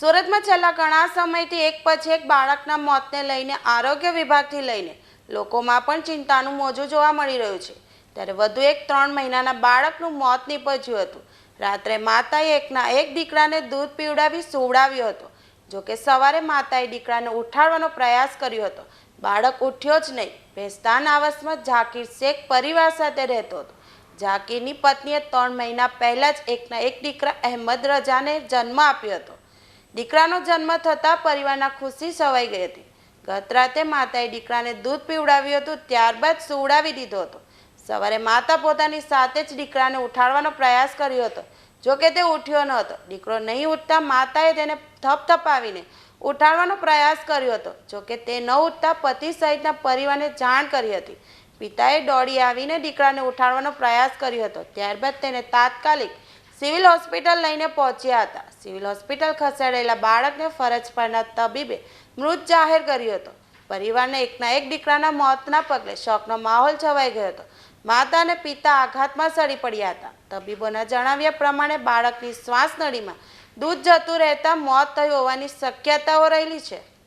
સુરતમાં છેલ્લા ઘણા સમયથી એક પછી એક બાળકના મોતને લઈને આરોગ્ય વિભાગથી લઈને લોકોમાં પણ ચિંતાનું મોજું જોવા મળી રહ્યું છે. ત્યારે વધુ એક ત્રણ મહિનાના બાળકનું મોત નીપજ્યું હતું. રાત્રે માતાએ એકના એક દીકરાને દૂધ પીવડાવી સુવડાવ્યો હતો. જોકે સવારે માતાએ દીકરાને ઉઠાડવાનો પ્રયાસ કર્યો હતો. બાળક ઉઠ્યો જ નહીં. ભેસ્તાન આવાસમાં ઝાકીર શેખ પરિવાર સાથે રહેતો હતો. ઝાકીરની પત્નીએ ત્રણ મહિના પહેલાં જ એકના એક દીકરા અહેમદ રજાને જન્મ આપ્યો હતો. દીકરાનો જન્મ થતાં પરિવારના ખુશી સવાઈ ગઈ હતી. ગત રાતે માતાએ દીકરાને દૂધ પીવડાવ્યું હતું, ત્યારબાદ સુવડાવી દીધો હતો. સવારે માતા પોતાની સાથે જ દીકરાને ઉઠાડવાનો પ્રયાસ કર્યો હતો. જોકે તે ઉઠ્યો ન હતો. દીકરો નહીં ઉઠતા માતાએ તેને થપથપાવીને ઉઠાડવાનો પ્રયાસ કર્યો હતો. જોકે તે ન ઉઠતા પતિ સહિતના પરિવારને જાણ કરી હતી. પિતાએ દોડી આવીને દીકરાને ઉઠાડવાનો પ્રયાસ કર્યો હતો. ત્યારબાદ તેને તાત્કાલિક સિવિલ હોસ્પિટલ લઈને પહોંચ્યા હતા. સિવિલ હોસ્પિટલ ખસેડેલા બાળકને ફરજ પરના તબીબે મૃત જાહેર કર્યો હતો. પરિવારને એકના એક દીકરાના મોતના પગલે શોકનો માહોલ છવાઈ ગયો હતો. માતા અને પિતા આઘાતમાં સડી પડ્યા હતા. તબીબોના જણાવ્યા પ્રમાણે બાળકની શ્વાસ નળીમાં દૂધ જતું રહેતા મોત થયું હોવાની શક્યતાઓ રહેલી છે.